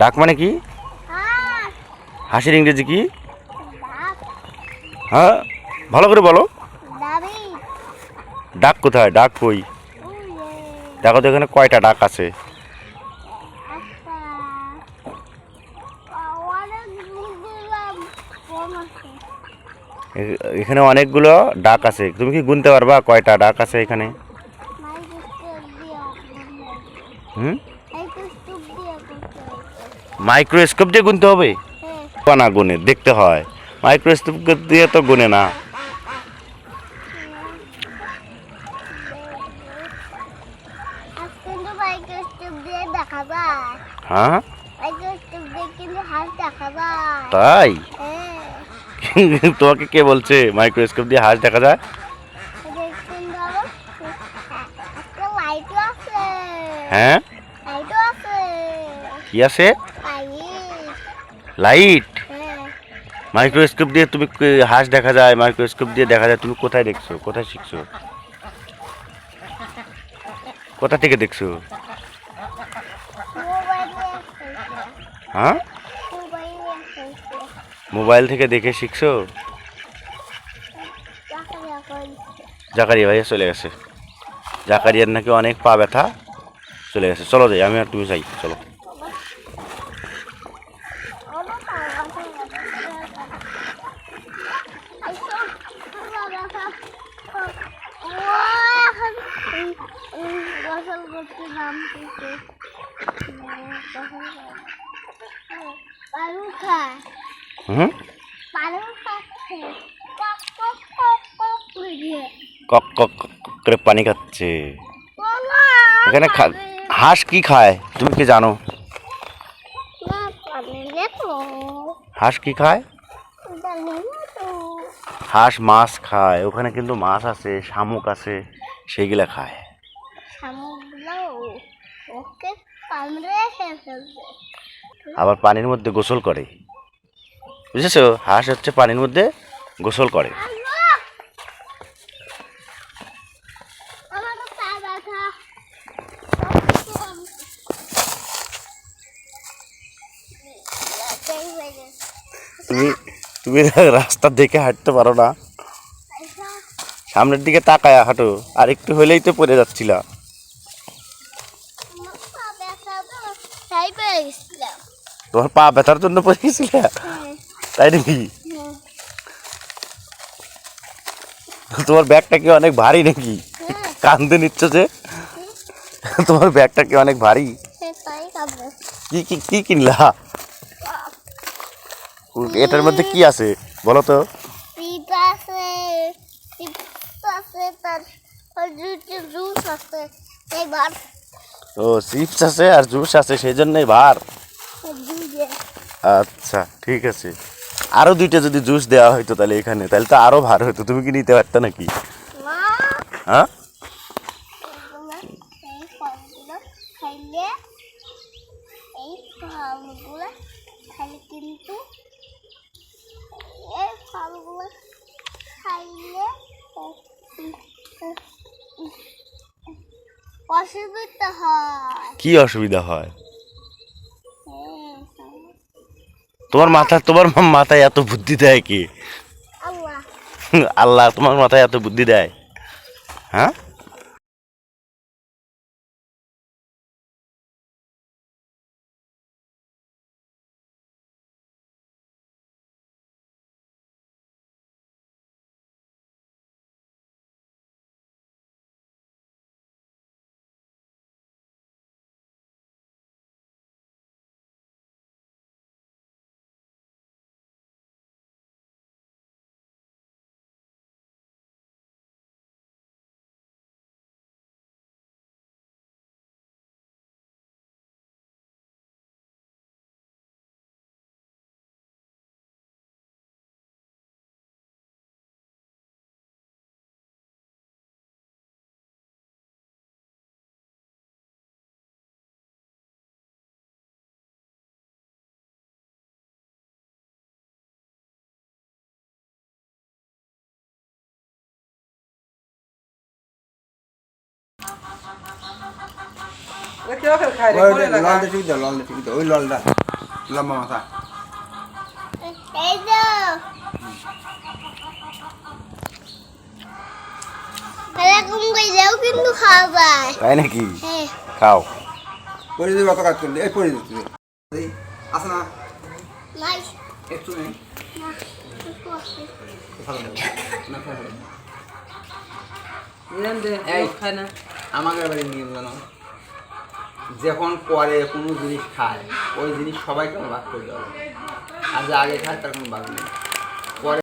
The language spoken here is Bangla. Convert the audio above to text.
ডাক মানে কি? হাসির ইংরেজি কি? হ্যাঁ ভালো করে বলো। ডাক কোথায়? ডাক কই? দেখো তো এখানে কয়টা ডাক আছে। এখানে অনেকগুলো ডাক আছে। তুমি কি গুনতে পারবা কয়টা ডাক আছে এখানে? হুম মাইক্রোস্কোপ দিয়ে করতে হবে মাইক্রোস্কোপ দিয়ে গুনতে হবে? হ্যাঁ। না গুনে দেখতে হয়। মাইক্রোস্কোপ দিয়ে তো গুনে না। হ্যাঁ? তাই? হ্যাঁ। তোমাকে কে বলছে মাইক্রোস্কোপ দিয়ে হাঁস দেখা যায়? হ্যাঁ? কি আছে? লাইট? হ্যাঁ। মাইক্রোস্কোপ দিয়ে তুমি হাঁস দেখা যায়? মাইক্রোস্কোপ দিয়ে দেখা যায়? তুমি কোথায় দেখছ? কোথায় শিখছো? কোথা থেকে দেখছ? হ্যাঁ? মোবাইল থেকে দেখে শিখছো? জাকারিয়া ভাইয়া চলে গেছে। জাকারিয়ার নাকি অনেক পা ব্যথা। চলে গেছে। চলো যাই আমি আর তুমি যাই চলো গোসল করতে নামতেছে পালু খায় হুম? কক কক করে পানি খাচ্ছে। এখানে হাঁস কি খায়? তুমি কি জানো? হাঁস কি খায়? হাঁস মাছ খায়। ওখানে কিন্তু মাছ আছে শামুক আছে সেইগুলা খায়। আবার পানির মধ্যে গোসল করে। বুঝেছ? হাঁস হচ্ছে পানির মধ্যে গোসল করে। তুমি তুমি রাস্তা দেখে হাঁটতে পারো না। সামনের দিকে তাকায় হাঁটো। আর একটু হলেই তো পড়ে যাচ্ছিলা। তোমার পা ব্যথার জন্য পড়ে গেছিলে তাই নাকি? তোমার ব্যাগটা কি অনেক ভারী নাকি? কান্দে নিচ্ছ যে? তোমার ব্যাগটা কি অনেক ভারী? কি কি কি কিনলা? এটার মধ্যে কি আছে? বলো তো। ও চিপস আছে আর জুস আছে সেই জন্যই ভার। আচ্ছা ঠিক আছে। আরও দুইটা যদি জুস দেওয়া হইতো তাহলে এখানে তাহলে তো আরও ভার হতো তুমি কি নিতে পারতো নাকি? হ্যাঁ? কিন্তু এই ফলগুলো খাইলে অসুবিধা হয়। কি অসুবিধা হ্যাঁ, তোমার মাথা তোমার মাথায় এত বুদ্ধি দেয় কি? আল্লাহ। আল্লাহ তোমার মাথায় এত বুদ্ধি দেয়? হ্যাঁ? ললটা টিপি দাও ললটা টিপি দাও ওই ললটা। লম্বা মাথা তাই নাকি? হ্যাঁ। খাও। পরে দিবি অত কাজ করলি। এই পরে দিবি আসে না। নাই একটু নেই। না একটু আছে। না খাই হবে। নেন দে এই। খায় না। আমাদের বাড়ির নিয়ম জানো যখন পরে কোনো জিনিস খায়, ওই জিনিস সবাইকে ভাগ করে দেওয়া। আর যে আগে খায়, তার কোনো ভাগ নেই